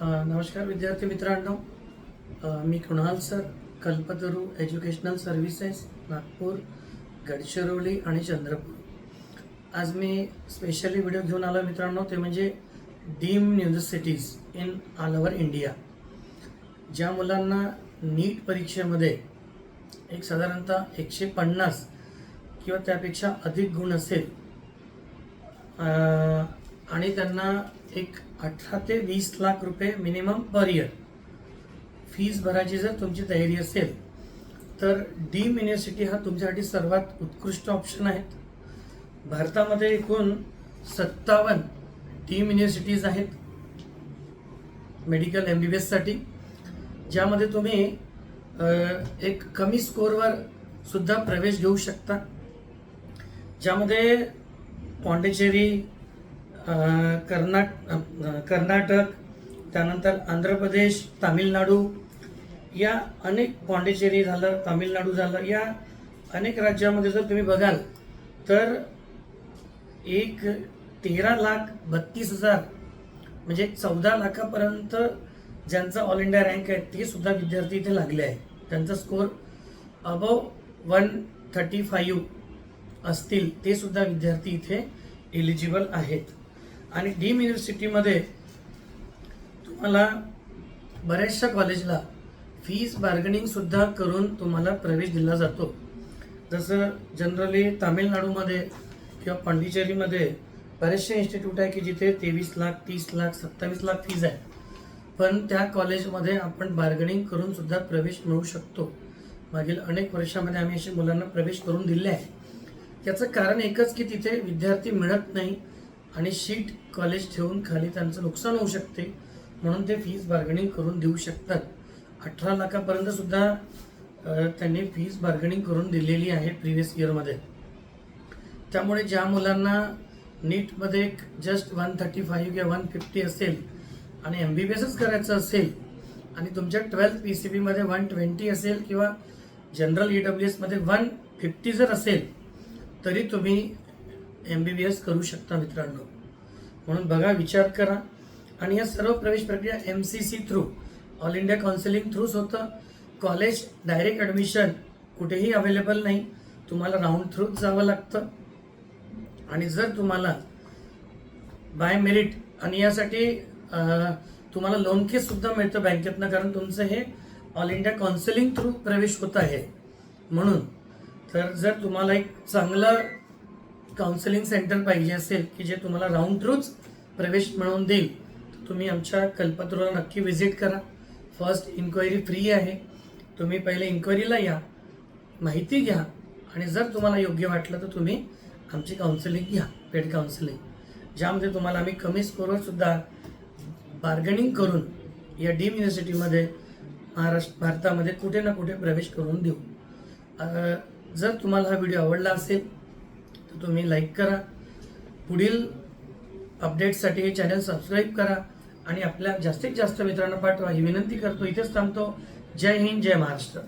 नमस्कार विद्यार्थी मित्रांनो. मी Kunal sir Kalpataru educational services Nagpur Gadchiroli आणि चंद्रपूर. आज मी स्पेशली व्हिडिओ घेऊन आलो मित्रांनो ते म्हणजे deem universities in all over India. ज्या मुलांना नीट परीक्षेमध्ये एक साधारणतः एकशे पन्नास किंवा त्यापेक्षा अधिक गुण असेल आणि त्यांना एक अठरा ते वीस लाख रुपये मिनिमम पर इयर फीज भरायची जर तुमची तयारी असेल तर डीम युनिव्हर्सिटी हा तुमच्यासाठी सर्वात उत्कृष्ट ऑप्शन आहेत भारतामध्ये एकूण सत्तावन्न डीम युनिव्हर्सिटीज आहेत मेडिकल एम बी बी एससाठी ज्यामध्ये तुम्ही एक कमी स्कोअरवर सुद्धा प्रवेश घेऊ शकता. ज्यामध्ये पॉंडेचेरी कर्नाट कर्नाटक त्यानंतर आंध्र प्रदेश तामिळनाडू या अनेक पाँडेचेरी झालं तामिळनाडू झालं या अनेक राज्यामध्ये जर तुम्ही बघाल तर एक तेरा लाख बत्तीस हजार म्हणजे चौदा लाखापर्यंत ज्यांचा ऑल इंडिया रँक आहे ते सुद्धा विद्यार्थी इथे लागले आहे त्यांचा score above one thirty five असतील ते सुद्धा विद्यार्थी इथे एलिजिबल आहेत. आणि डीम युनिव्हर्सिटीमध्ये तुम्हाला बऱ्याचशा कॉलेजला फीज बार्गनिंगसुद्धा करून तुम्हाला प्रवेश दिला जातो. जसं जनरली तामिळनाडूमध्ये किंवा पांडिचेरीमध्ये बरेचसे इन्स्टिट्यूट आहे की जिथे तेवीस लाख तीस लाख सत्तावीस लाख फीज आहे. पण त्या कॉलेजमध्ये आपण बार्गनिंग करूनसुद्धा प्रवेश मिळू शकतो. मागील अनेक वर्षामध्ये आम्ही अशा मुलांना प्रवेश करून दिले आहे. याचं कारण एकच की तिथे विद्यार्थी मिळत नाही. आणि शीट कॉलेज ठेवून खाली त्यांचं नुकसान होऊ शकते म्हणून ते फीज बार्गेनिंग करून देऊ शकतात. अठरा लाखापर्यंत सुद्धा त्यांनी फीज बार्गेनिंग करून दिलेली आहे प्रिव्हियस इयरमध्ये त्यामुळे ज्या मुलांना नीटमध्ये एक जस्ट वन थर्टी फाईव्ह किंवा वन फिफ्टी असेल आणि एम बी बी एसच करायचं असेल आणि तुमच्या ट्वेल्थ पी सी बीमध्ये वन ट्वेंटी असेल किंवा जनरल ई डब्ल्यू एसमध्ये वन फिफ्टी जर असेल तरी तुम्ही एम बी बी एस करू शकता मित्रांनो. म्हणून बघा विचार करा. आणि या सर्व प्रवेश प्रक्रिया M C C through all India counselling थ्रूच होतं. कॉलेज डायरेक्ट ॲडमिशन कुठेही अवेलेबल नाही. तुम्हाला राऊंड थ्रूच जावं लागतं. आणि जर तुम्हाला बाय मेरिट आणि यासाठी तुम्हाला लोन केससुद्धा मिळतं बँकेतनं कारण तुमचं हे ऑल इंडिया काउन्सिलिंग थ्रू प्रवेश होत आहे. म्हणून तर जर तुम्हाला एक चांगलं काउन्सिलिंग सेंटर पाहिजे असेल की जे तुम्हाला राऊंड थ्रूच प्रवेश मिळवून देईल तर तुम्ही आमच्या कल्पतरूला नक्की व्हिजिट करा. फर्स्ट इन्क्वायरी फ्री आहे. तुम्ही पहिले इन्क्वायरीला या माहिती घ्या आणि जर तुम्हाला योग्य वाटलं तर तुम्ही आमची काउन्सिलिंग घ्या पेड काउन्सिलिंग ज्यामध्ये तुम्हाला आम्ही कमी स्कोरवर सुद्धा बार्गनिंग करून या डीम युनिव्हर्सिटीमध्ये महाराष्ट्र भारतामध्ये कुठे ना कुठे प्रवेश करून देऊ. जर तुम्हाला हा व्हिडिओ आवडला असेल तुम्ही लाईक करा. पुढील अपडेट्ससाठी हे चॅनल सबस्क्राईब करा आणि आपल्या जास्तीत जास्त मित्रांना पाठवा. ही विनंती करतो इथेच थांबतो. जय हिंद जय महाराष्ट्र.